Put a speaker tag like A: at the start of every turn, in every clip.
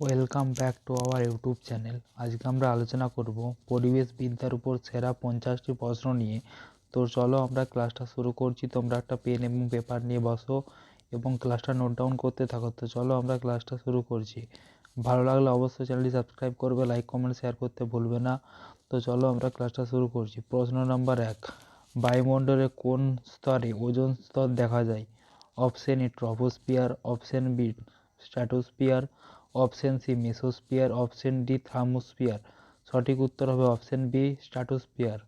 A: Welcome back to our YouTube channel আজকে আমরা আলোচনা করব পরিবেশ বিদ্যার উপর সেরা পঞ্চাশটি প্রশ্ন নিয়ে। তো চলো আমরা ক্লাসটা শুরু করছি। তোমরা একটা পেন এবং পেপার নিয়ে বসো এবং ক্লাসটা নোট ডাউন করতে থাকো। তো চলো আমরা ক্লাসটা শুরু করছি। ভালো লাগলে অবশ্যই চ্যানেলটি সাবস্ক্রাইব করবে লাইক কমেন্ট শেয়ার করতে ভুলবে না। তো চলো আমরা ক্লাসটা শুরু করছি। প্রশ্ন নাম্বার এক, বায়ুমণ্ডলে কোন স্তরে ওজোন স্তর দেখা যায়? Option A troposphere option B stratosphere option C mesosphere option D thermosphere সঠিক উত্তর হবে option B stratosphere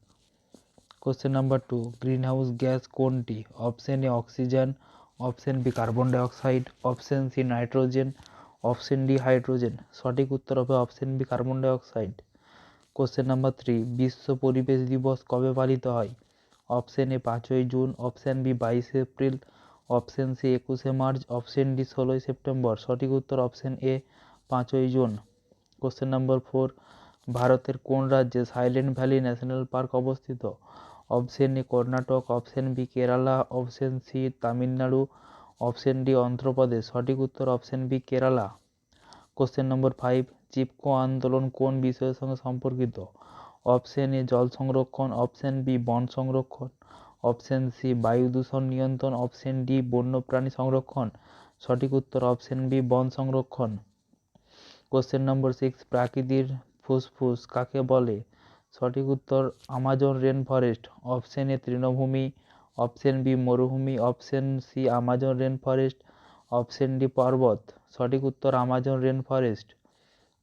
A: question number two green house gas কোনটি? Option A, oxygen. Option B, carbon dioxide. Option C, nitrogen. Option D, hydrogen. সঠিক উত্তর হবে option B, carbon dioxide. Question number three বিশ্ব পরিবেশ দিবস কবে পালিত হয়? অপশন এ, পাঁচই জুন। অপশন বি, বাইশে এপ্রিল। অপশন সি, একুশে মার্চ, অপশন ডি, ষোলোই সেপ্টেম্বর। সঠিক উত্তর অপশন এ, পাঁচই জুন। কোশ্চেন নম্বর ফোর, ভারতের কোন রাজ্যে সাইলেন্ট ভ্যালি ন্যাশনাল পার্ক অবস্থিত? Option A, Karnataka, option B, Kerala, option C, Tamil Nadu, option D, Andhra Pradesh. সঠিক উত্তর option B, Kerala. Question number five Chipko আন্দোলন কোন বিষয়ের সঙ্গে সম্পর্কিত? অপশন এ, জল সংরক্ষণ, অপশন বি, বন সংরক্ষণ। অপশন সি, বায়ু দূষণ নিয়ন্ত্রণ, অপশন ডি, বন্যপ্রাণী সংরক্ষণ। সঠিক উত্তর অপশন বি, বন সংরক্ষণ। কোশ্চেন নম্বর সিক্স প্রাকৃতির ফুসফুস কাকে বলে? সঠিক উত্তর, Amazon rain forest. Option A, তৃণভূমি। অপশন বি, মরুভূমি। Option C, Amazon rain forest. Option D, পর্বত। সঠিক উত্তর, Amazon rain forest.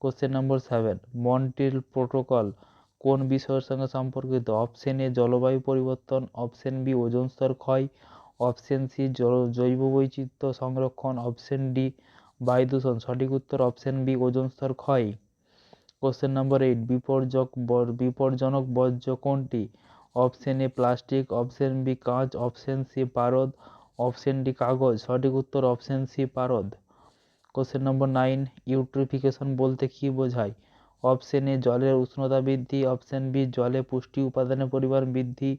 A: Question number seven Montreal protocol. কোন বিষয়ের সঙ্গে সম্পর্কিত? অপশন এ জলবায়ু পরিবর্তন। অপশন বি ওজন স্তর ক্ষয়। অপশন সি জৈব বৈচিত্র্য সংরক্ষণ। অপশন ডি বায়ু দূষণ সঠিক উত্তর অপশন বি ওজন স্তর ক্ষয়। কোশ্চেন নম্বর এইট বিপর্যক বিপজ্জনক বর্জ্য কোনটি? Option A plastic option B কাঁচ। অপশন সি পারদ। অপশন ডি কাগজ। সঠিক উত্তর অপশন সি পারদ। কোশ্চেন নম্বর নাইন ইউট্রিফিকেশন বলতে কী বোঝায়? অপশন এ জলের উষ্ণতা বৃদ্ধি, অপশন বি, জলে পুষ্টি উপাদানের পরিমাণ বৃদ্ধি,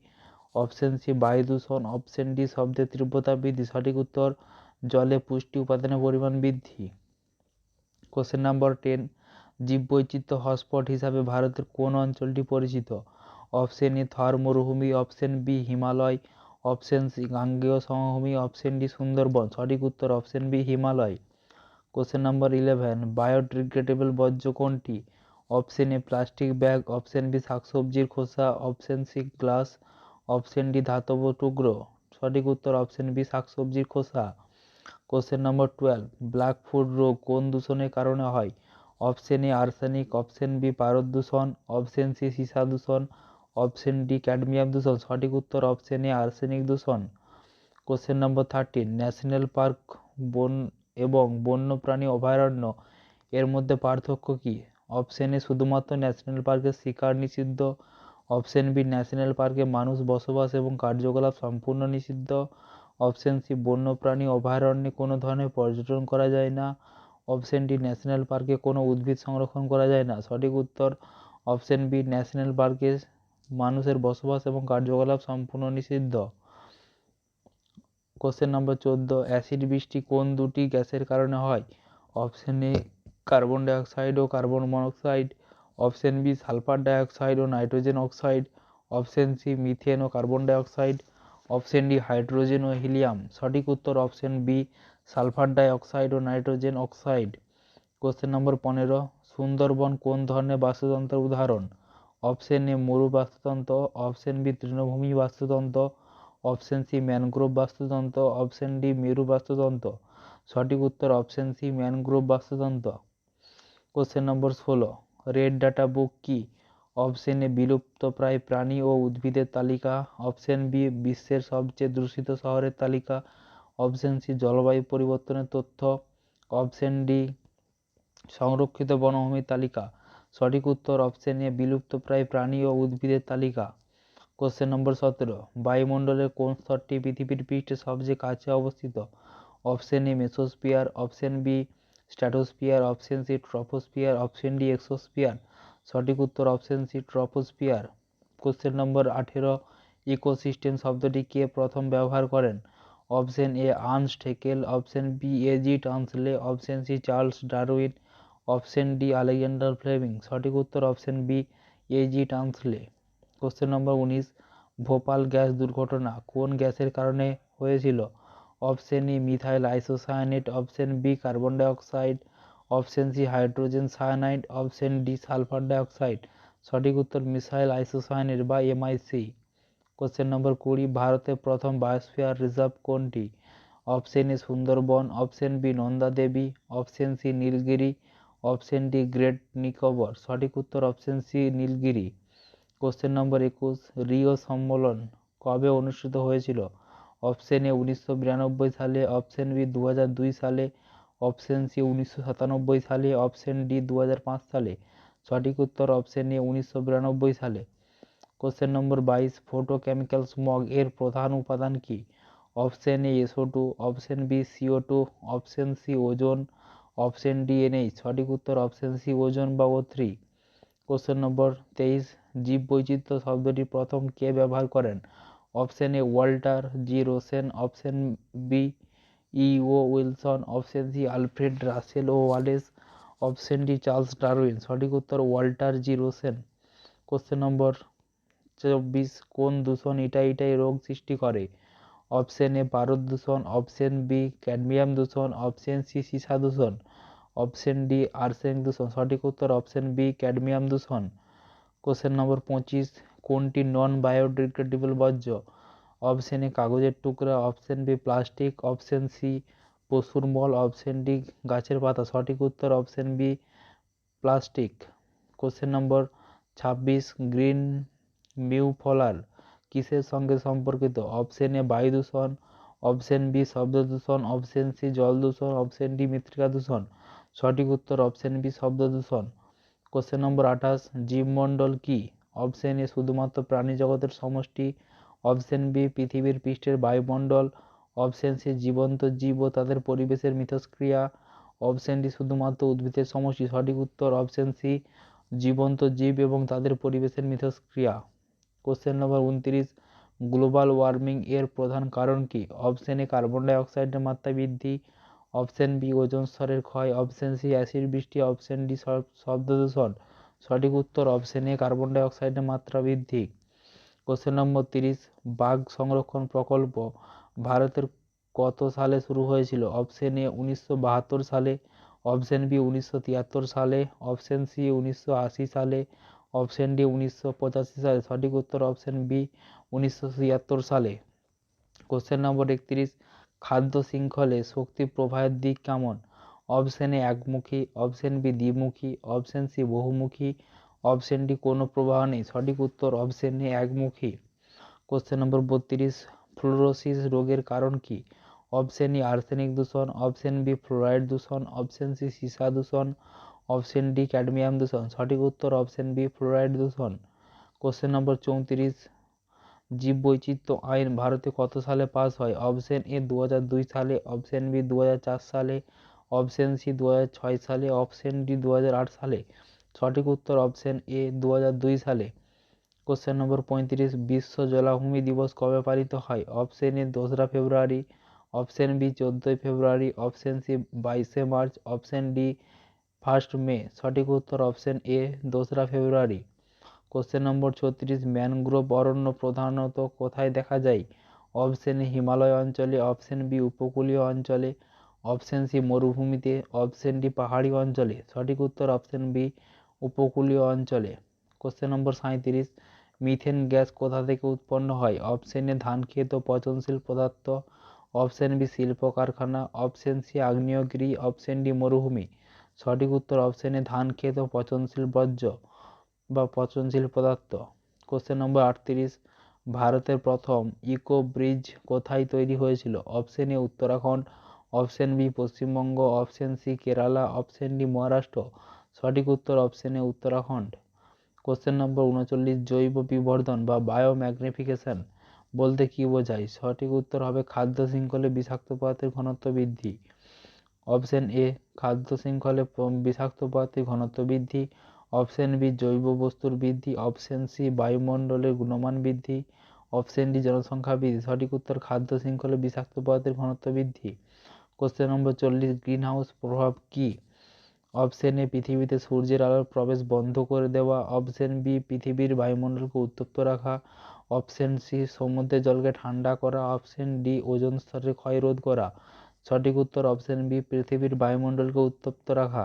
A: অপশন সি, বায়ু দূষণ, অপশন ডি শব্দের তীব্রতা বৃদ্ধি, সঠিক উত্তর জলে পুষ্টি উপাদানের পরিমাণ বৃদ্ধি। কোশ্চেন নাম্বার টেন জীববৈচিত্র্য হটস্পট হিসাবে ভারতের কোন অঞ্চলটি পরিচিত? অপশন এ, থর মরুভূমি, option B, Himalaya, option C, গাঙ্গেয় সমভূমি, অপশন ডি, সুন্দরবন, সঠিক উত্তর option B, Himalaya. Question number eleven biodegradable বর্জ্য কোনটি? Option A plastic bag, option B শাকসবজির খোসা, option C glass, option D ধাতব টুকরো। সঠিক উত্তর অপশন বি শাকসবজির খোসা। Question number twelve, black foot রোগ কোন দূষণের কারণে হয়? Option A arsenic, option B পারদ দূষণ, অপশন সি সীসা দূষণ, অপশন ডি ক্যাডমিয়াম দূষণ। সঠিক উত্তর অপশন এ আর্সেনিক দূষণ। Question number thirteen, national park, বন এবং বন্যপ্রাণী অভয়ারণ্য, এর মধ্যে পার্থক্য কী? অপশন এ শুধুমাত্র ন্যাশনাল পার্কের শিকার নিষিদ্ধ। অপশন বি, ন্যাশনাল পার্কে মানুষ বসবাস এবং কার্যকলাপ সম্পূর্ণ নিষিদ্ধ। অপশন সি, বন্যপ্রাণী অভয়ারণ্যে কোনো ধরনের পর্যটন করা যায় না। অপশন ডি, ন্যাশনাল পার্কে কোনো উদ্ভিদ সংরক্ষণ করা যায় না। সঠিক উত্তর অপশন বি, ন্যাশনাল পার্কে মানুষের বসবাস এবং কার্যকলাপ সম্পূর্ণ নিষিদ্ধ। কোশ্চেন নম্বর চোদ্দ, অ্যাসিড বৃষ্টি কোন দুটি গ্যাসের কারণে হয়? Option A carbon dioxide O carbon monoxide option B sulphur dioxide O nitrogen oxide option C methane O carbon dioxide option D hydrogen O helium সঠিক উত্তর অপশন বি সালফার ডাইঅক্সাইড ও নাইট্রোজেন অক্সাইড কোশ্চেন নম্বর পনেরো, সুন্দরবন কোন ধরনের বাস্তুতন্ত্রের উদাহরণ? Option A মরু বাস্তুতন্ত্র অপশন বি তৃণভূমি বাস্তুতন্ত্র অপশন সি ম্যানগ্রোভ বাস্তুতন্ত্র অপশন ডি মেরু বাস্তুতন্ত্র। সঠিক উত্তর অপশন সি ম্যানগ্রোভ বাস্তুতন্ত্র। কোশ্চেন নম্বর ষোলো। রেড ডাটা বুক কি? অপশন এ বিলুপ্তপ্রায় প্রাণী ও উদ্ভিদের তালিকা। অপশন বি, বিশ্বের সবচেয়ে দূষিত শহরের তালিকা। অপশন সি, জলবায়ু পরিবর্তনের তথ্য। অপশন ডি, সংরক্ষিত বনভূমির তালিকা। সঠিক উত্তর অপশন এ বিলুপ্তপ্রায় প্রাণী ও উদ্ভিদের তালিকা। কোশ্চেন নম্বর সতেরো, বায়ুমণ্ডলের কোন স্তরটি পৃথিবীর পৃষ্ঠে সবচেয়ে কাছে অবস্থিত? Option A mesosphere option B stratosphere option C troposphere option D exosphere সঠিক উত্তর option C troposphere question number আঠেরো, ইকোসিস্টেম শব্দটি কে প্রথম ব্যবহার করেন? Option A Ernst Haeckel option B A G Tansley option C Charles Darwin, option D Alexander Fleming. সঠিক উত্তর option B A G Tansley question number উনিশ, ভোপাল গ্যাস দুর্ঘটনা কোন গ্যাসের কারণে হয়েছিল? Option A methyl isocyanate option B carbon dioxide option C hydrogen cyanide option D sulphur dioxide সঠিক উত্তর মিসাইল আইসোসায়ানেট বা এমআইসি কোশ্চেন নম্বর কুড়ি ভারতের প্রথম বায়োস্ফিয়ার রিজার্ভ কোনটি? Option A Sundarban, option B Nanda Devi, option C Nilgiri, option D great Nicobar. সঠিক উত্তর option C Nilgiri. Question number একুশ, রিও সম্মেলন কবে অনুষ্ঠিত হয়েছিল? অপশন এ উনিশশো বিরানব্বই সালে, অপশন বি দু দুই সালে, অপশন সি উনিশশো সাতানব্বই সালে, অপশন ডি দু পাঁচ সালে। সঠিক উত্তর অপশন এ উনিশশো বিরানব্বই সালে। কোশ্চেন নম্বর বাইশ, ফোটোকেমিক্যাল স্মগ এর প্রধান উপাদান কি? Option A SO two, option B CO two, option C ozone, option D NH. সঠিক উত্তর অপশন সি ওজন বা ও থ্রি। কোশ্চেন নম্বর তেইশ জীব বৈচিত্র্য শব্দটি প্রথম কে ব্যবহার করেন? Option A Walter G Rosen option B E O Wilson, option C Alfred Russel O Wallace, option D Charles Darwin. সঠিক উত্তর Walter G Rosen question number চব্বিশ, কোন দূষণ এটা এটাই রোগ সৃষ্টি করে? অপশন এ ভারত দূষণ, অপশন বি ক্যাডমিয়াম দূষণ, অপশন সি সীসা দূষণ, অপশন ডি আর্সেনিক দূষণ। সঠিক উত্তর অপশন বি ক্যাডমিয়াম দূষণ। কোশ্চেন নম্বর পঁচিশ কোনটি নন বায়োডিগ্রেডেবল বর্জ্য? অপশন এ কাগজের টুকরা। Option B plastic option C পশুর মল। অপশন ডি গাছের পাতা। সঠিক উত্তর option B plastic question number ছাব্বিশ গ্রিন মিউ মিউফলার কিসের সঙ্গে সম্পর্কিত? অপশন এ বায়ু দূষণ। অপশন বি শব্দ দূষণ। অপশন সি জল দূষণ। অপশন ডি মৃত্তিকা দূষণ। সঠিক উত্তর অপশন বি শব্দ দূষণ। কোশ্চেন নম্বর আঠাশ, জীবমণ্ডল কি? অপশন এ শুধুমাত্র প্রাণী জগতের সমষ্টি অপশন বি পৃথিবীর পৃষ্ঠের বায়ুমণ্ডল অপশন সি জীবন্ত জীব ও তাদের পরিবেশের মিথস্ক্রিয়া অপশন ডি শুধুমাত্র উদ্ভিদের সমষ্টি, সঠিক উত্তর অপশন সি জীবন্ত জীব এবং তাদের পরিবেশের মিথস্ক্রিয়া। কোশ্চেন নম্বর উনত্রিশ, গ্লোবাল ওয়ার্মিং এর প্রধান কারণ কি? অপশন এ কার্বন ডাইঅক্সাইডের মাত্রা বৃদ্ধি অপশন বি ওজন স্তরের ক্ষয় অপশন সি অ্যাসিড বৃষ্টি অপশন ডি শব্দ দূষণ। সঠিক উত্তর অপশন এ কার্বন ডাইঅক্সাইডের মাত্রা বৃদ্ধি। কোশ্চেন নম্বর তিরিশ, বাঘ সংরক্ষণ প্রকল্প ভারতের কত সালে শুরু হয়েছিল? অপশন এ উনিশশো বাহাত্তর সালে অপশন বি উনিশশো তিয়াত্তর সালে অপশন সি উনিশশো আশি সালে অপশন ডি উনিশশো পঁচাশি সালে। সঠিক উত্তর অপশন বি উনিশশো ছিয়াত্তর সালে। কোশ্চেন নম্বর একত্রিশ, খাদ্য শৃঙ্খলে শক্তি প্রবাহের দিক কেমন? অপশন এ একমুখী অপশন বি দ্বিমুখী অপশন সি বহুমুখী অপশন ডি কোনো প্রবাহ নেই। সঠিক উত্তর অপশন এ একমুখী। কোশ্চেন নম্বর বত্রিশ ফ্লোরোসিস রোগের কারণ কি? অপশন ই আর্সেনিক দূষণ অপশন বি ফ্লোরাইড দূষণ অপশন সি সীসা দূষণ অপশন ডি ক্যাডমিয়াম দূষণ। সঠিক উত্তর অপশন বি ফ্লোরাইড দূষণ। কোশ্চেন নম্বর চৌত্রিশ, জীববৈচিত্র্য আইন ভারতে কত সালে পাস হয়? অপশন এ দু সালে অপশন বি দু সালে অপশন সি দু ছয় সালে, অপশন ডি দু আট সালে, সঠিক উত্তর অপশন এ দু দুই সালে। কোশ্চেন নম্বর পঁয়ত্রিশ, বিশ্ব জলাভূমি দিবস কবে পালিত হয়? অপশন এ দোসরা ফেব্রুয়ারি অপশন বি চোদ্দোই ফেব্রুয়ারি অপশন সি বাইশে March option D first May. সঠিক উত্তর অপশন এ দোসরা ফেব্রুয়ারি। কোশ্চেন নম্বর ছত্রিশ, ম্যানগ্রোভ অরণ্য প্রধানত কোথায় দেখা যায়? অপশন হিমালয় অঞ্চলে অপশন বি উপকূলীয় অঞ্চলে অপশন সি মরুভূমিতে অপশন ডি পাহাড়ি অঞ্চলে, সঠিক উত্তর অপশন বি উপকূলীয় অঞ্চলে। কোশ্চেন নম্বর সাঁইত্রিশ মিথেন গ্যাস কোথা থেকে উৎপন্ন হয়? অপশন এ ধান ক্ষেত ও পচনশীল পদার্থ অপশন বি শিল্প কারখানা অপশন সি আগ্নেয়গিরি অপশন ডি মরুভূমি। সঠিক উত্তর অপশন ধান ক্ষেত ও পচনশীল বর্জ্য বা পচনশীল পদার্থ। কোশ্চেন নম্বর আটত্রিশ, ভারতের প্রথম ইকো ব্রিজ কোথায় তৈরি হয়েছিল? Option A Uttarakhand option B, Paschimbanga, option C, Kerala, option D, Maharashtra. সঠিক উত্তর option A, Uttarakhand. Question number উনচল্লিশ, জৈব বিবর্ধন বা বায়ো বায়োম্যাগনিফিকেশন বলতে কী বোঝায়? সঠিক উত্তর হবে খাদ্য শৃঙ্খলে বিষাক্ত পদার্থের ঘনত্ব বৃদ্ধি। অপশন এ, খাদ্য শৃঙ্খলে বিষাক্ত পদার্থের ঘনত্ব বৃদ্ধি। অপশন বি, জৈব বস্তুর বৃদ্ধি। অপশন সি, বায়ুমণ্ডলের গুণমান বৃদ্ধি। অপশন ডি, জনসংখ্যা বৃদ্ধি। সঠিক উত্তর, খাদ্য শৃঙ্খলে বিষাক্ত পদার্থের ঘনত্ব বৃদ্ধি। কোশ্চেন নম্বর চল্লিশ গ্রিন হাউস প্রভাব কী? অপশন এ পৃথিবীতে সূর্যের আলোর প্রবেশ বন্ধ করে দেওয়া। অপশন বি পৃথিবীর বায়ুমণ্ডলকে উত্তপ্ত রাখা। অপশন সি সমুদ্রের জলকে ঠান্ডা করা। অপশন ডি ওজন স্তরের ক্ষয় রোধ করা। সঠিক উত্তর অপশন বি পৃথিবীর বায়ুমণ্ডলকে উত্তপ্ত রাখা।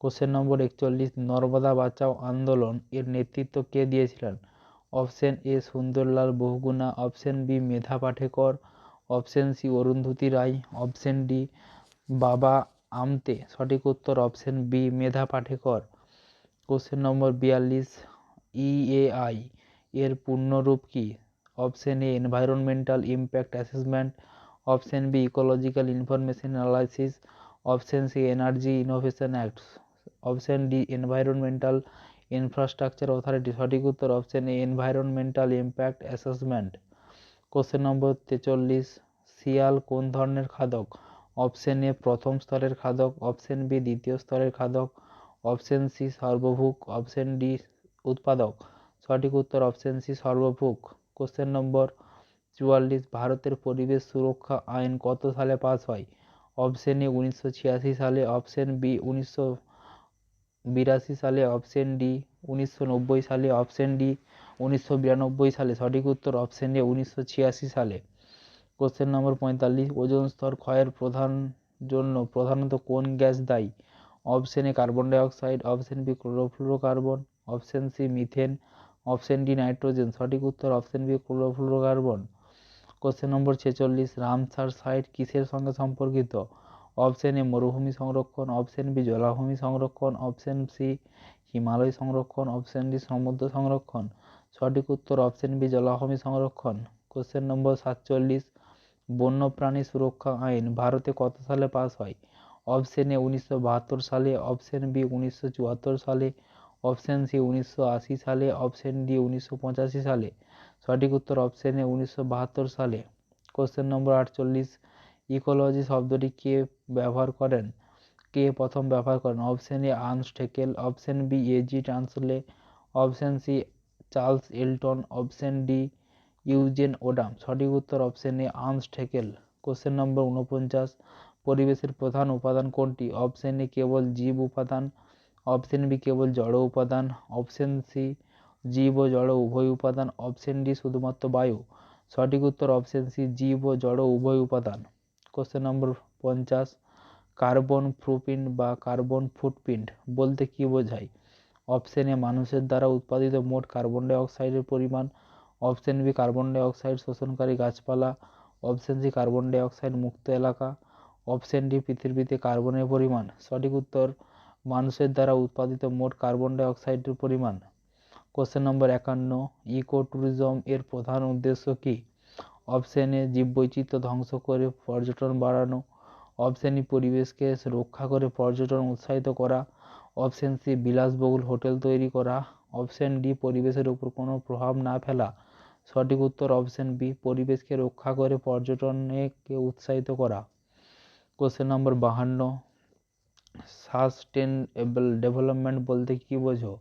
A: কোশ্চেন নম্বর একচল্লিশ, নর্মদা বাঁচাও আন্দোলন, এর নেতৃত্ব কে দিয়েছিলেন? Option A Sundarlal Bahuguna. Option B Medha Patkar. Option C, Arundhati Roy. Option D, Baba Amte. সঠিক উত্তর option B, Medha Patkar. Question number বিয়াল্লিশ ইএআই এর পূর্ণরূপ কি? Option A environmental impact assessment option B ecological information analysis option C energy innovation act option D environmental infrastructure authority সঠিক উত্তর option A environmental impact assessment question number তেচল্লিশ, শিয়াল কোন ধরনের খাদক? Option A, প্রথম স্তরের খাদক, অপশন বি, দ্বিতীয় স্তরের খাদক, অপশন সি, সর্বভুক, অপশন ডি, উৎপাদক। সঠিক উত্তর অপশন সি, সর্বভুক। কোশ্চেন নম্বর চুয়াল্লিশ, ভারতের পরিবেশ সুরক্ষা আইন কত সালে পাস হয়? অপশন এ, উনিশশো ছিয়াশি সালে, অপশন বি, উনিশশো বিরাশি সালে, অপশন ডি, উনিশশো নব্বই সালে, অপশন ডি উনিশশো বিরানব্বই সালে সঠিক উত্তর অপশন এ উনিশশো ছিয়াশি সালে। কোশ্চেন নম্বর পঁয়তাল্লিশ ওজন স্তর ক্ষয়ের প্রধান জন্য প্রধানত কোন গ্যাস দায়ী? Option A carbon dioxide option B chlorofluorocarbon option C methane option D nitrogen সঠিক উত্তর option B chlorofluorocarbon question number ছেচল্লিশ রামসার সাইট কিসের সঙ্গে সম্পর্কিত? অপশন এ মরুভূমি সংরক্ষণ অপশন বি জলাভূমি সংরক্ষণ অপশন সি হিমালয় সংরক্ষণ অপশন ডি সমুদ্র সংরক্ষণ। সঠিক উত্তর অপশন বি, জলাভূমি সংরক্ষণ। কোশ্চেন নম্বর সাতচল্লিশ, বন্যপ্রাণী সুরক্ষা আইন, ভারতে কত সালে পাস হয়? অপশন এ উনিশশো বাহাত্তর সালে। অপশন বি উনিশশো চুয়াত্তর সালে। অপশন সি উনিশশো আশি সালে। অপশন ডি উনিশশো পঁচাশি সালে। সঠিক উত্তর অপশন এ উনিশশো বাহাত্তর সালে। কোশ্চেন নম্বর আটচল্লিশ, ইকোলজি শব্দটি কে ব্যবহার করেন? কে প্রথম ব্যবহার করেন? Option A Ernst Haeckel option B A G Tansley. Option C Charles Elton, option D, Eugene Odum. সঠিক উত্তর option A Ernst Haeckel question number উনপঞ্চাশ পরিবেশের প্রধান উপাদান কোনটি? অপশন এ, কেবল জীব উপাদান। অপশন বি, কেবল জড় উপাদান। অপশন সি, জীব ও জড় উভয় উপাদান। অপশন ডি, শুধুমাত্র বায়ু। সঠিক উত্তর অপশন সি, জীব ও জড় উভয় উপাদান। কোশ্চেন নম্বর পঞ্চাশ। কার্বন প্রুপ্রিন্ট বা কার্বন ফুটপ্রিন্ট বলতে কী বোঝায়? অপশন এ মানুষের দ্বারা উৎপাদিত মোট কার্বন ডাইঅক্সাইডের পরিমাণ অপশন বি কার্বন ডাইঅক্সাইড শোষণকারী গাছপালা অপশন সি কার্বন ডাইঅক্সাইড মুক্ত এলাকা অপশন ডি পৃথিবীতে কার্বনের পরিমাণ। সঠিক উত্তর, মানুষের দ্বারা উৎপাদিত মোট কার্বন ডাইঅক্সাইডের পরিমাণ। কোশ্চেন নম্বর একান্ন ইকো ট্যুরিজম এর প্রধান উদ্দেশ্য কী? অপশন এ ধ্বংস করে পর্যটন বাড়ানো অপশন ই পরিবেশকে রক্ষা করে পর্যটন উৎসাহিত করা অপশন সি, বিলাসবহুল হোটেল তৈরি করা। অপশন ডি, পরিবেশের উপর কোনো প্রভাব না ফেলা। সঠিক উত্তর অপশন বি, পরিবেশকে রক্ষা করে পর্যটনকে উৎসাহিত করা। কোশ্চেন নম্বর বাহান্ন সাস্টেনেবল ডেভেলপমেন্ট বলতে কী বোঝো?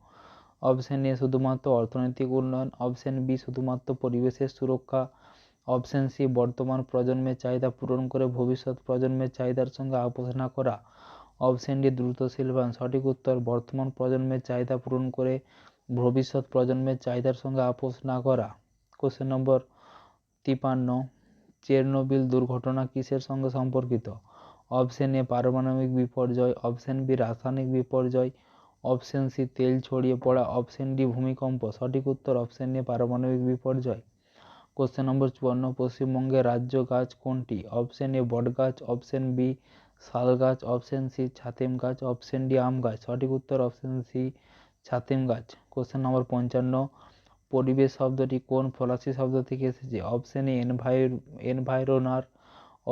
A: অপশন এ, শুধুমাত্র অর্থনৈতিক উন্নয়ন। অপশন বি, শুধুমাত্র পরিবেশের সুরক্ষা। অপশন সি, বর্তমান প্রজন্মের চাহিদা পূরণ করে ভবিষ্যৎ প্রজন্মের চাহিদার সঙ্গে আপোষ না করা। অপশন ডি দ্রুত শিল্পায়ন সঠিক উত্তর, বর্তমান প্রজন্মের চাহিদা পূরণ করে ভবিষ্যৎ প্রজন্মের চাহিদার সঙ্গে আপোষ না করা। কোশ্চেন নম্বর তিপান্ন চেরনোবিল দুর্ঘটনা কিসের সঙ্গে সম্পর্কিত? অপশন এ পারমাণবিক বিপর্যয় অপশন বি রাসায়নিক বিপর্যয় অপশন সি তেল ছড়িয়ে পড়া অপশন ডি ভূমিকম্প। সঠিক উত্তর অপশন এ পারমাণবিক বিপর্যয়। কোশ্চেন নম্বর চুয়ান্ন, পশ্চিমবঙ্গের রাজ্য গাছ কোনটি? অপশন এ বট গাছ অপশন বি শাল গাছ অপশন সি ছাতিম গাছ অপশন ডি আম গাছ। সঠিক উত্তর অপশন সি ছাতিম গাছ। কোশ্চেন নম্বর পঞ্চান্ন, পরিবেশ শব্দটি কোন ফরাসি শব্দ থেকে এসেছে? অপশন এ এনভাইর এনভাইরোনার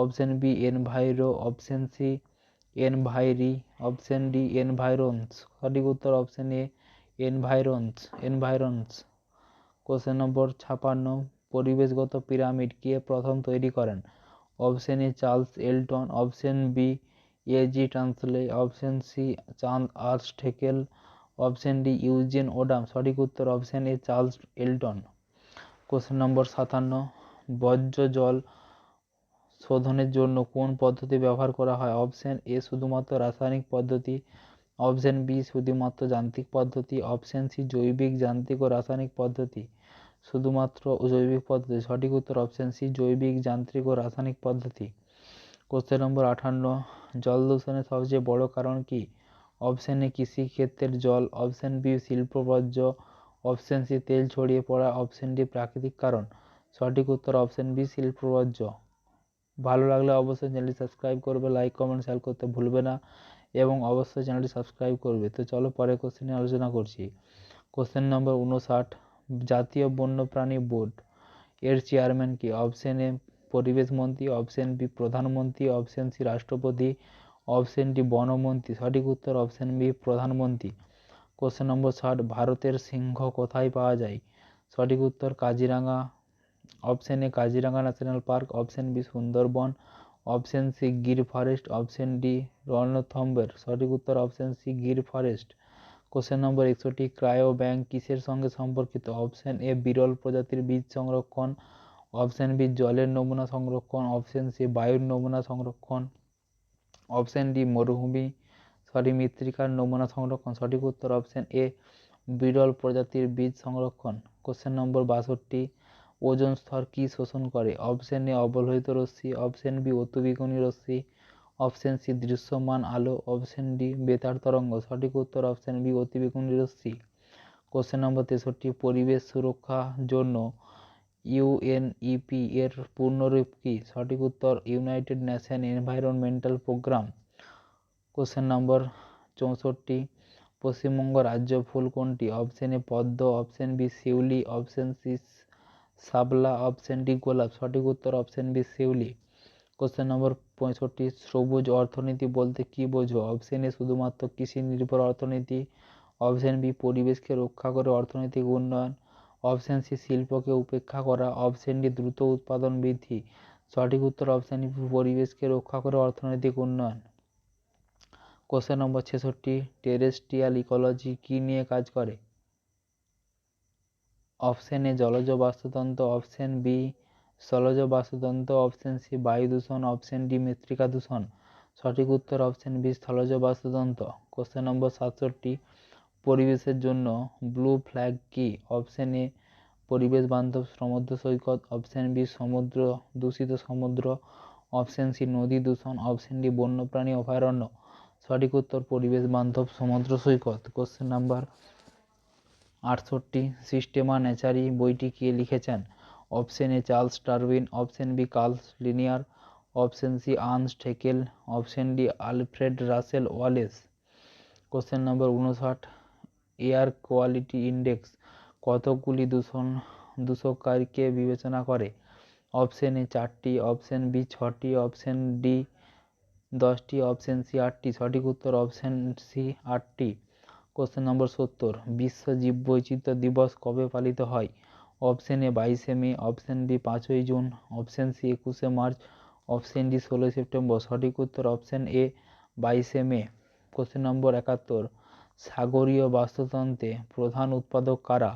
A: অপশন বি এনভাইরো অপশন সি এনভাইরি অপশন ডি এনভাইরনস সঠিক উত্তর অপশন এ এনভাইরনস এনভাইরনস কোশ্চেন নম্বর ছাপান্ন, পরিবেশগত পিরামিড কে প্রথম তৈরি করেন? Option A Charles Elton option B A G Tansley option C চাঁদ Ernst Haeckel option D Eugene Odum সঠিক উত্তর option A Charles Elton question number সাতান্ন, বর্জ্য জল শোধনের জন্য কোন পদ্ধতি ব্যবহার করা হয়? অপশন এ শুধুমাত্র রাসায়নিক পদ্ধতি। অপশন বি শুধুমাত্র যান্ত্রিক পদ্ধতি। অপশন সি জৈবিক, যান্ত্রিক ও রাসায়নিক পদ্ধতি। শুধুমাত্র জৈবিক পদ্ধতি, সঠিক উত্তর অপশন সি জৈবিক, যান্ত্রিক ও রাসায়নিক পদ্ধতি। কোশ্চেন নম্বর আঠান্ন, জল দূষণের সবচেয়ে বড় কারণ কি? অপশন এ কৃষিক্ষেত্রের জল। অপশন বি শিল্প বর্জ্য অপশন সি তেল ছড়িয়ে পড়া। অপশন ডি প্রাকৃতিক কারণ। সঠিক উত্তর অপশন বি শিল্প বর্জ্য ভালো লাগলে অবশ্যই চ্যানেলটি সাবস্ক্রাইব করবে লাইক কমেন্ট শেয়ার করতে ভুলবে না এবং অবশ্যই চ্যানেলটি সাবস্ক্রাইব করবে। তো চলো পরের কোশ্চেনে আলোচনা করছি। কোশ্চেন নম্বর উনষাট জাতীয় বন্যপ্রাণী বোর্ড। এর চেয়ারম্যান কি? অপশন এ পরিবেশ মন্ত্রী, অপশন বি প্রধানমন্ত্রী, অপশন সি রাষ্ট্রপতি, অপশন ডি বনমন্ত্রী। সঠিক উত্তর অপশন বি প্রধানমন্ত্রী। কোশ্চেন নম্বর ষাট, ভারতের সিংহ কোথায় পাওয়া যায়? সঠিক উত্তর Kaziranga. Option A Kaziranga national park, option B Sundarban, option C Gir forest, option D Ranthambore. সঠিক উত্তর option C Gir forest. Question number একষট্টি, ক্রায়ো ব্যাংক কিসের সঙ্গে সম্পর্কিত? অপশন এ বিরল প্রজাতির বীজ সংরক্ষণ। অপশন বি জলের নমুনা সংরক্ষণ। অপশন সি বায়ুর নমুনা সংরক্ষণ। অপশন ডি মরুভূমি। সরি মৃত্তিকার নমুনা সংরক্ষণ। সঠিক উত্তর অপশন এ বিরল প্রজাতির বীজ সংরক্ষণ। কোশ্চেন নম্বর বাষট্টি, ওজন স্তর কি শোষণ করে? অপশন এ অবলোহিত রশ্মি। অপশন বি অতিবেগুনি রশ্মি। অপশন সি, দৃশ্যমান আলো। অপশন ডি, বেতার তরঙ্গ। সঠিক উত্তর অপশন বি, অতিবেগুনি রশ্মি। কোশ্চেন নম্বর তেষট্টি, পরিবেশ সুরক্ষার জন্য ইউএনইপি এর পূর্ণরূপ কি? সঠিক উত্তর, United Nation environmental programme. Question number চৌষট্টি, পশ্চিমবঙ্গ রাজ্য ফুল কোনটি? অপশন এ, পদ্ম। অপশন বি, শিউলি। অপশন সি শাপলা অপশন ডি, গোলাপ। সঠিক উত্তর, অপশন বি, শিউলি। কোশ্চেন নম্বর পঁয়ষট্টি, সবুজ অর্থনীতি বলতে কী বোঝো? অপশন এ শুধুমাত্র কৃষি নির্ভর অর্থনীতি। অপশন বি পরিবেশকে রক্ষা করে অর্থনৈতিক উন্নয়ন। অপশন সি শিল্পকে উপেক্ষা করা। অপশন ডি দ্রুত উৎপাদন বৃদ্ধি। সঠিক উত্তর অপশন বি পরিবেশকে রক্ষা করে অর্থনৈতিক উন্নয়ন। কোশ্চেন নম্বর ছেষট্টি টেরেস্ট্রিয়াল ইকোলজি কী নিয়ে কাজ করে? অপশন এ জলজ বাস্তুতন্ত্র। অপশন বি স্থলজ বাস্তুতন্ত্র অপশন সি বায়ু দূষণ অপশন ডি মৃত্তিকা দূষণ। সঠিক উত্তর অপশন বি স্থলজ বাস্তুতন্ত্র। কোশ্চেন নম্বর সাতষট্টি, পরিবেশের জন্য ব্লু ফ্ল্যাগ কি? অপশন এ পরিবেশ বান্ধব সমুদ্র সৈকত। অপশন বি সমুদ্র, দূষিত সমুদ্র। অপশন সি নদী দূষণ। অপশন ডি বন্যপ্রাণী অভয়ারণ্য। সঠিক উত্তর, পরিবেশ বান্ধব সমুদ্র সৈকত। কোশ্চেন নাম্বার আটষট্টি, সিস্টেমা নেচারি বইটি কে লিখেছেন? Option A Charles Darwin, option B Carl Linnaeus, option C Ernst Haeckel, option D Alfred Russel Wallace. Question number উনষাট, এয়ার কোয়ালিটি ইন্ডেক্স কতগুলি দূষণ, দূষককারীকে বিবেচনা করে? অপশন এ চারটি, অপশন বি ছটি, অপশন ডি দশটি, অপশন সি আটটি। সঠিক উত্তর অপশন সি আটটি। কোশ্চেন নম্বর সত্তর, বিশ্ব জীববৈচিত্র্য দিবস কবে পালিত হয়? অপশন এ বাইশে মে। অপশন বি পাঁচই জুন। অপশন সি একুশে মার্চ। অপশন ডি ষোলোই সেপ্টেম্বর। সঠিক উত্তর অপশন এ বাইশে মে। কোশ্চেন নম্বর একাত্তর। সাগরীয় বাস্তুতন্ত্রে প্রধান উৎপাদক কারা?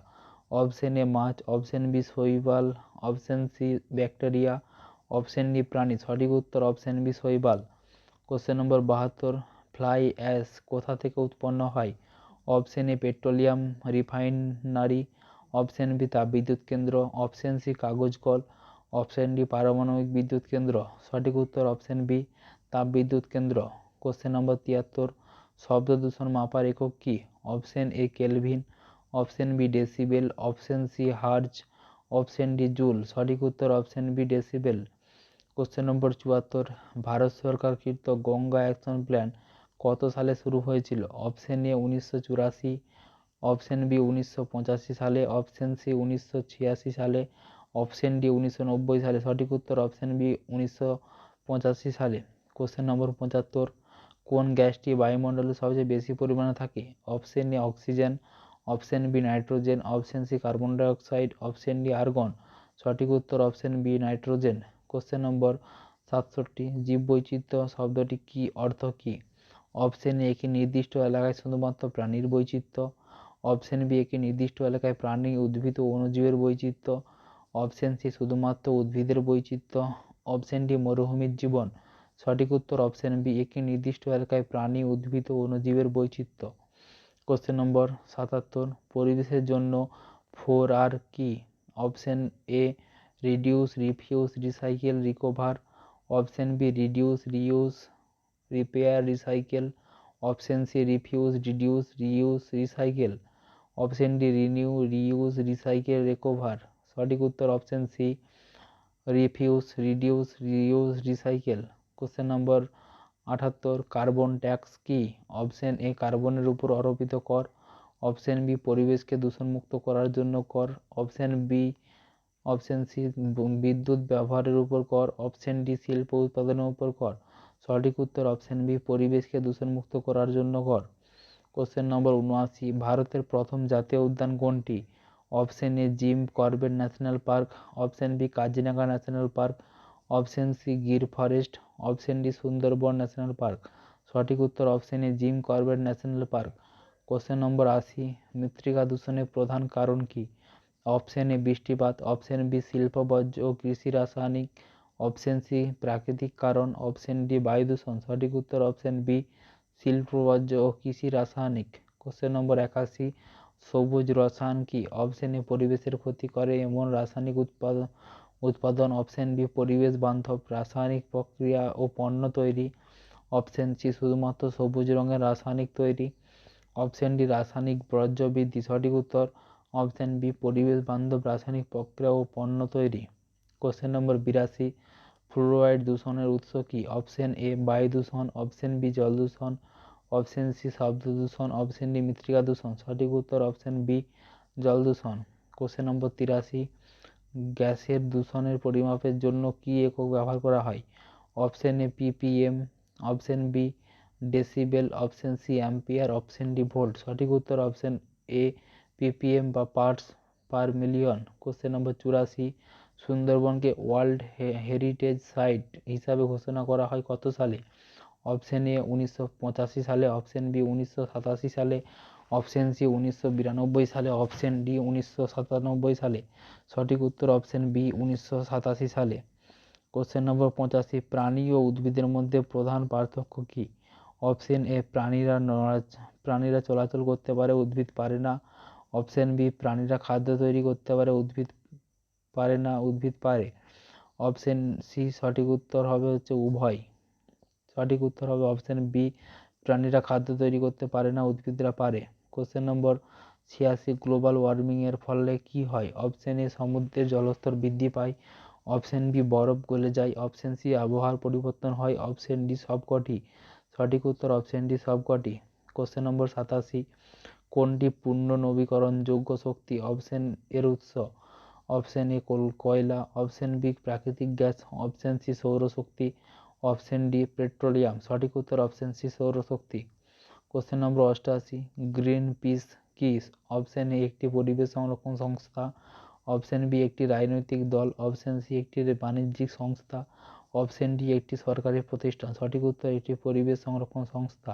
A: অপশন এ মাছ। অপশন বি শৈবাল। Option C bacteria. Option D প্রাণী। সঠিক উত্তর অপশন বি শৈবাল। কোশ্চেন নম্বর বাহাত্তর। ফ্লাই অ্যাশ কোথা থেকে উৎপন্ন হয়? Option A petroleum refinery. Option B তাপবিদ্যুৎ কেন্দ্র, অপশন সি কাগজ কল, অপশন ডি পারমাণবিক বিদ্যুৎ কেন্দ্র। সঠিক উত্তর অপশন বি তাপবিদ্যুৎ কেন্দ্র। কোশ্চেন নম্বর তিয়াত্তর, শব্দ দূষণ মাপার একক কী? Option A kelvin option B decibel option C hertz option D joule সঠিক উত্তর option B decibel question number চুয়াত্তর, ভারত সরকার কৃত গঙ্গা অ্যাকশন প্ল্যান কত সালে শুরু হয়েছিল? অপশন এ উনিশশো চুরাশি অপশন বি উনিশশো পঁচাশি সালে, অপশন সি উনিশশো ছিয়াশি সালে, অপশন ডি উনিশশো নব্বই সালে। সঠিক উত্তর অপশন বি উনিশশো পঁচাশি সালে। কোশ্চেন নম্বর পঁচাত্তর, কোন গ্যাসটি বায়ুমণ্ডলে সবচেয়ে বেশি পরিমাণে থাকে? Option A oxygen, option B nitrogen, option C carbon dioxide, option D argon. সঠিক উত্তর option B nitrogen. Question number সাতষট্টি, জীববৈচিত্র্য শব্দটি কী অর্থ কী? অপশন এ একটি নির্দিষ্ট এলাকায় শুধুমাত্র প্রাণীর বৈচিত্র্য অপশন বি একটি নির্দিষ্ট এলাকায় প্রাণী, উদ্ভিদ ও অণুজীবের বৈচিত্র্য। অপশন সি শুধুমাত্র উদ্ভিদের বৈচিত্র্য। অপশন ডি মরুভূমির জীবন। সঠিক উত্তর অপশন বি একটি নির্দিষ্ট এলাকায় প্রাণী, উদ্ভিদ ও অণুজীবের বৈচিত্র্য। কোশ্চেন নম্বর সাতাত্তর, পরিবেশের জন্য ফোর আর কি? Option A reduce refuse recycle recover option B reduce reuse repair recycle option C refuse reduce reuse recycle option D renew reuse recycle recover সঠিক উত্তর option C refuse reduce reuse recycle question number আটাত্তর carbon tax কি? Option A কার্বনের উপর আরোপিত কর। Option B পরিবেশকে দূষণমুক্ত করার জন্য কর। অপশন বি অপশন সি বিদ্যুৎ ব্যবহারের উপর কর। অপশন ডি শিল্প উৎপাদনের উপর কর। সঠিক উত্তর অপশন বি পরিবেশকে দূষণমুক্ত করার জন্য কর। কোশ্চেন নম্বর উনআশি, ভারতের প্রথম জাতীয় উদ্যান কোনটি? Option A, Jim Corbett National Park. Option B, Kaziranga National Park. Option C, Gir forest. Option D, Sundarban National Park. সঠিক উত্তর option A, Jim Corbett National Park. Question number আশি, মৃত্তিকা দূষণের প্রধান কারণ কি? অপশন এ, বৃষ্টিপাত। অপশন বি, শিল্প বর্জ্য ও কৃষি রাসায়নিক। অপশন সি, প্রাকৃতিক কারণ। অপশন ডি, বায়ু দূষণ। সঠিক উত্তর অপশন বি শিল্প বর্জ্য ও কৃষি রাসায়নিক। কোশ্চেন নম্বর একাশি, সবুজ রসায়ন কি অপশন এ পরিবেশের ক্ষতি করে এমন রাসায়নিক উৎপাদন উৎপাদন? অপশন বি পরিবেশ বান্ধব, রাসায়নিক প্রক্রিয়া ও পণ্য তৈরি। অপশন সি শুধুমাত্র সবুজ রঙের রাসায়নিক তৈরি। অপশন ডি রাসায়নিক বর্জ্য বৃদ্ধি সঠিক উত্তর। অপশন বি পরিবেশ বান্ধব, রাসায়নিক প্রক্রিয়া ও পণ্য তৈরি। কোশ্চেন নম্বর বিরাশি ফ্লুরাইড দূষণের উৎস কী? অপশন এ বায়ু দূষণ। অপশন বি জল দূষণ। অপশন সি, শব্দ দূষণ। অপশন ডি, মৃত্তিকা দূষণ। সঠিক উত্তর অপশন বি, জল দূষণ। কোশ্চেন নম্বর তিরাশি, গ্যাসের দূষণের পরিমাপের জন্য কী একক ব্যবহার করা হয়? Option A, PPM. Option B, decibel. Option C, ampere. Option D, volt. সঠিক উত্তর অপশন এ, পিপিএম বা parts per million. Question number চুরাশি, সুন্দরবনকে ওয়ার্ল্ড হেরিটেজ সাইট হিসাবে ঘোষণা করা হয় কত সালে? অপশন এ উনিশশো পঁচাশি সালে, অপশন বি উনিশশো সাতাশি সালে, অপশন সি উনিশশো বিরানব্বই সালে, অপশন ডি উনিশশো সাতানব্বই সালে। সঠিক উত্তর অপশন বি উনিশশো সাতাশি সালে। কোশ্চেন নম্বর পঁচাশি, প্রাণী ও উদ্ভিদের মধ্যে প্রধান পার্থক্য কী? অপশন এ, প্রাণীরা প্রাণীরা চলাচল করতে পারে, উদ্ভিদ পারে না। অপশন বি, প্রাণীরা খাদ্য তৈরি করতে পারে, উদ্ভিদ পারে না, উদ্ভিদ পারে। অপশন সি, সঠিক উত্তর হবে হচ্ছে উভয়। সঠিক উত্তর হবে অপশন বি প্রাণীরা খাদ্য তৈরি করতে পারে না, উদ্ভিদরা পারে। কোশ্চেন নম্বর ছিয়াশি গ্লোবাল ওয়ার্মিংয়ের ফলে কি হয়? অপশন এ সমুদ্রের জলস্তর বৃদ্ধি পায়। অপশন বি বরফ গলে যায়। অপশন সি আবহাওয়ার পরিবর্তন হয়। অপশন ডি সবকটি। সঠিক উত্তর অপশন ডি সবকটি। কোশ্চেন নম্বর সাতাশি, কোনটি পূর্ণ নবীকরণযোগ্য শক্তি? অপশন এর উৎস। অপশন এ কয়লা। অপশন বি প্রাকৃতিক গ্যাস। অপশন সি সৌরশক্তি। Option D, petroleum. সঠিক উত্তর অপশন সি, সৌরশক্তি। কোশ্চেন নম্বর অষ্টআশি গ্রিন পিস কি? অপশন এ একটি পরিবেশ সংরক্ষণ সংস্থা। অপশন বি একটি রাজনৈতিক দল। অপশন সি একটি বাণিজ্যিক সংস্থা। অপশন ডি একটি সরকারি প্রতিষ্ঠান। সঠিক উত্তর, একটি পরিবেশ সংরক্ষণ সংস্থা।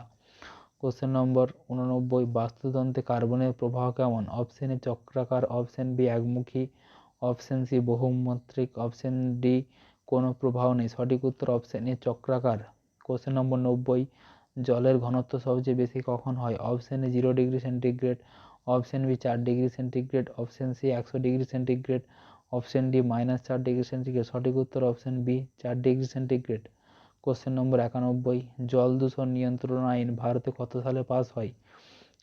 A: কোশ্চেন নম্বর উননব্বই বাস্তুতন্ত্রে কার্বনের প্রবাহ কেমন? অপশন এ চক্রাকার। অপশন বি একমুখী। অপশন সি বহুমাত্রিক। অপশন ডি কোনো প্রবাহ নেই। সঠিক উত্তর অপশন এ চক্রাকার। কোশ্চেন নম্বর নব্বই, জলের ঘনত্ব সবচেয়ে বেশি কখন হয়? Option A zero degree centigrade option B চার ডিগ্রি সেন্টিগ্রেড অপশন সি একশো degree centigrade option D minus চার ডিগ্রি সেন্টিগ্রেড সঠিক উত্তর অপশন বি চার ডিগ্রি সেন্টিগ্রেড কোশ্চেন নম্বর একানব্বই, জল দূষণ নিয়ন্ত্রণ আইন ভারতে কত সালে পাস হয়?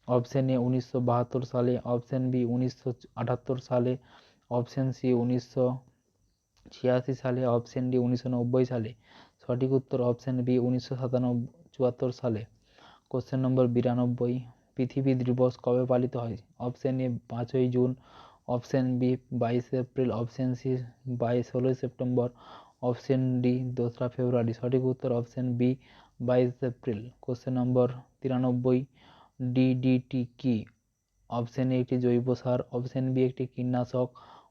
A: অপশন এ উনিশশো বাহাত্তর সালে। অপশন বি উনিশশো আটাত্তর সালে। অপশন সি উনিশশো ছিয়াশি সালে অপশন ডি উনিশশো নব্বই সালে। সঠিক উত্তর অপশন বি উনিশশো সাতানব্বই, চুয়াত্তর সালে। কোশ্চেন নম্বর বিরানব্বই, পৃথিবী দিবস কবে পালিত হয়? অপশন এ পাঁচই জুন। অপশন বি বাইশে এপ্রিল। অপশন সি বাইশ, ষোলোই সেপ্টেম্বর। অপশন ডি দোসরা ফেব্রুয়ারি। সঠিক উত্তর অপশন বি বাইশ এপ্রিল। কোশ্চেন নম্বর তিরানব্বই ডিডিটি কি? অপশন এ একটি জৈব সার অপশন বি একটি কীটনাশক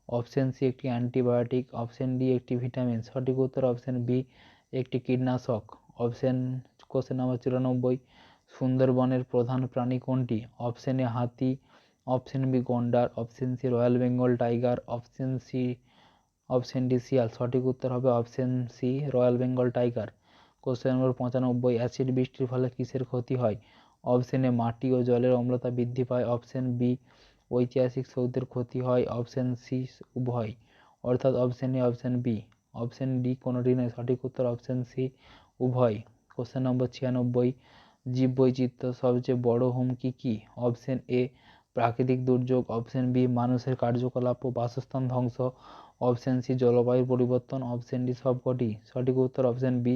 A: অপশন সি একটি অ্যান্টিবায়োটিক, অপশন ডি একটি ভিটামিন, সঠিক উত্তর অপশন বি একটি কীটনাশক। অপশন কোশ্চেন নম্বর চুরানব্বই, সুন্দরবনের প্রধান প্রাণী কোনটি? অপশন এ হাতি, অপশন বি গন্ডার, option C Royal Bengal tiger, option C, option D শিয়াল, সঠিক উত্তর হবে option C Royal Bengal tiger. Question number পঁচানব্বই, অ্যাসিড বৃষ্টির ফলে কিসের ক্ষতি হয়? অপশন এ মাটি ও জলের অম্লতা বৃদ্ধি পায়, অপশন বি ঐতিহাসিক সৌধের ক্ষতি হয় অপশন সি উভয়। অর্থাৎ option A option B option D কোনোটি নয়, সঠিক উত্তর অপশন সি উভয়। কোশ্চেন নম্বর ছিয়ানব্বই। জীববৈচিত্র্য সবচেয়ে বড় হুমকি কী? অপশন এ প্রাকৃতিক দুর্যোগ। অপশন বি মানুষের কার্যকলাপ ও বাসস্থান ধ্বংস। অপশন সি জলবায়ুর পরিবর্তন। অপশন ডি সবকটি। সঠিক উত্তর অপশন বি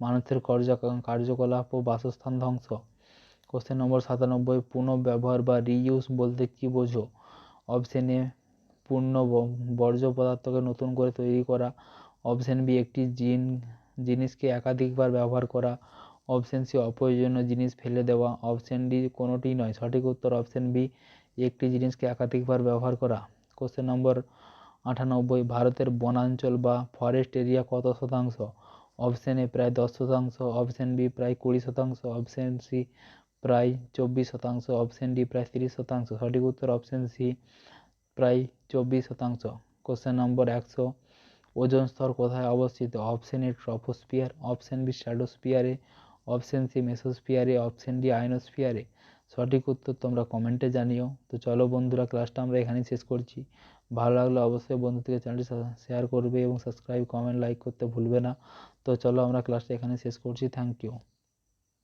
A: মানুষের কার্যকলাপ ও বাসস্থান ধ্বংস। কোশ্চেন নম্বর সাতানব্বই পুনঃব্যবহার বা রিইউজ বলতে কী বোঝো? অপশন এ পূর্ণ বর্জ্য পদার্থকে নতুন করে তৈরি করা। অপশন বি একটি জিন জিনিসকে একাধিকবার ব্যবহার করা। অপশন সি অপ্রয়োজনীয় জিনিস ফেলে দেওয়া। অপশন ডি কোনোটিই নয়। সঠিক উত্তর অপশন বি একটি জিনিসকে একাধিকবার ব্যবহার করা। কোশ্চেন নম্বর আটানব্বই, ভারতের বনাঞ্চল বা ফরেস্ট এরিয়া কত শতাংশ? অপশন এ প্রায় দশ শতাংশ। অপশন বি প্রায় কুড়ি শতাংশ। অপশন সি প্রায় চব্বিশ শতাংশ অপশন ডি প্রায় তিরিশ শতাংশ। সঠিক উত্তর অপশন সি প্রায় চব্বিশ শতাংশ। কোশ্চেন নম্বর একশো। ওজন স্তর কোথায় অবস্থিত? Option A troposphere option B স্ট্র্যাটোস্ফিয়ারে option C মেসোস্ফিয়ারে অপশন ডি আয়নোস্ফিয়ারে সঠিক উত্তর তোমরা কমেন্টে জানিও। তো চলো বন্ধুরা ক্লাসটা আমরা এখানেই শেষ করছি। ভালো লাগলে অবশ্যই বন্ধু থেকে চ্যানেলটি শেয়ার করবে এবং সাবস্ক্রাইব কমেন্ট লাইক করতে ভুলবে না। তো চলো আমরা ক্লাসটা এখানে শেষ করছি। Thank you